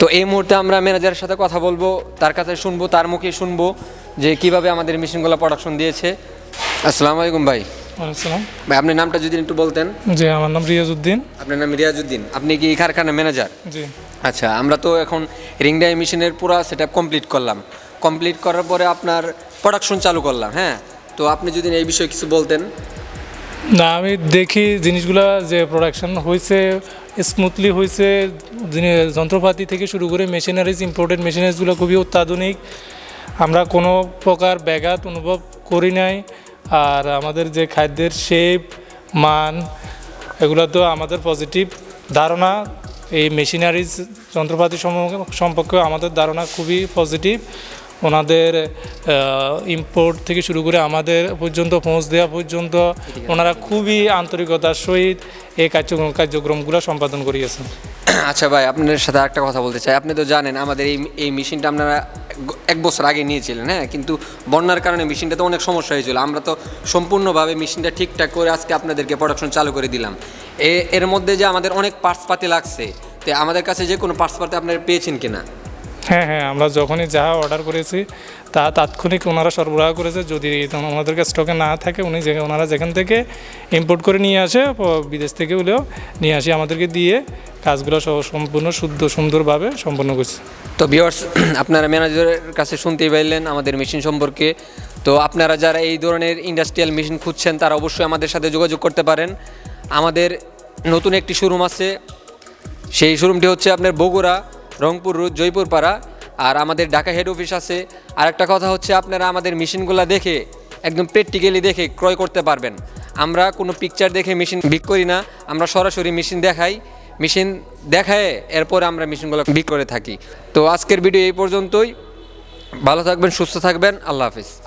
তো এই মুহূর্তে আমরা ম্যানেজারের সাথে কথা বলব তার কাছে শুনব তার মুখে শুনব যে কীভাবে আমাদের মেশিনগুলো প্রোডাকশন দিয়েছে। আসসালামু আলাইকুম ভাই। ভাই আপনার নামটা যদি একটু বলতেন। জি আমার নাম রিয়াজউদ্দিন। আপনার নাম রিয়াজউদ্দিন। আপনি কি কারখানার ম্যানেজার জি। আচ্ছা আমরা তো এখন রিং মেশিনের পুরো কমপ্লিট করলাম। কমপ্লিট করার পরে আপনার প্রোডাকশন চালু করলাম হ্যাঁ? তো আপনি যদি এই বিষয়ে কিছু বলতেন। না, আমি দেখি জিনিসগুলা যে প্রোডাকশন হয়েছে স্মুথলি হয়েছে যন্ত্রপাতি থেকে শুরু করে মেশিনারিজ ইম্পোর্টেড মেশিনারিজগুলো খুবই অত্যাধুনিক। আমরা কোনো প্রকার ব্যাঘাত অনুভব করি নাই। আর আমাদের যে খাদ্যের শেপ মান, এগুলো তো আমাদের পজিটিভ ধারণা। এই মেশিনারিজ যন্ত্রপাতি সম্পর্কে আমাদের ধারণা খুবই পজিটিভ ওনাদের ইম্পোর্ট থেকে শুরু করে আমাদের পর্যন্ত, পৌঁছ দেওয়া পর্যন্ত ওনারা খুবই আন্তরিকতার সহিত এই কার্যক্রম, কার্যক্রমগুলো সম্পাদন করিয়েছেন। আচ্ছা ভাই আপনার সাথে একটা কথা বলতে চাই। আপনি তো জানেন, আমাদের এই এই মেশিনটা আপনারা এক- বছর আগে নিয়েছিলেন হ্যাঁ? কিন্তু বন্যার কারণে মেশিনটা তো অনেক সমস্যা হয়েছিল। আমরা তো সম্পূর্ণভাবে মেশিনটা ঠিকঠাক করে আজকে আপনাদেরকে প্রোডাকশন চালু করে দিলাম। এ, এর মধ্যে যে আমাদের অনেক পার্টস পাতি লাগছে, তো আমাদের কাছে যে কোনো পার্টস পাতি আপনারা পেয়েছেন কিনা? হ্যাঁ হ্যাঁ আমরা যখনই যা অর্ডার করেছি, তা তাৎক্ষণিক ওনারা সরবরাহ করেছে। যদি আমাদেরকে স্টকে না থাকে, উনি যে, ওনারা যেখান থেকে ইম্পোর্ট করে নিয়ে আসে বিদেশ থেকে হলেও নিয়ে আসে আমাদেরকে দিয়ে কাজগুলো সম্পূর্ণ শুদ্ধ, সুন্দরভাবে সম্পন্ন করছে। তো ভিওর্স আপনারা ম্যানেজারের কাছে শুনতেই পাইলেন আমাদের মেশিন সম্পর্কে। তো আপনারা যারা এই ধরনের ইন্ডাস্ট্রিয়াল মেশিন খুঁজছেন, তারা অবশ্যই আমাদের সাথে যোগাযোগ করতে পারেন। আমাদের নতুন একটি শোরুম আছে। সেই শোরুমটি হচ্ছে আপনার বগুড়া। রংপুর রোড জয়পুর পাড়া আর আমাদের ঢাকা হেড অফিস আছে। আর একটা কথা হচ্ছে, আপনারা আমাদের মেশিনগুলো দেখে, একদম প্র্যাকটিক্যালি দেখে ক্রয় করতে পারবেন। আমরা কোনো পিকচার দেখে মেশিন বিক করি না। আমরা সরাসরি মেশিন দেখাই। মেশিন দেখায়, এরপর আমরা মেশিনগুলো বিক করে থাকি। তো আজকের ভিডিও এই পর্যন্তই। ভালো থাকবেন, সুস্থ থাকবেন। আল্লাহ হাফিজ।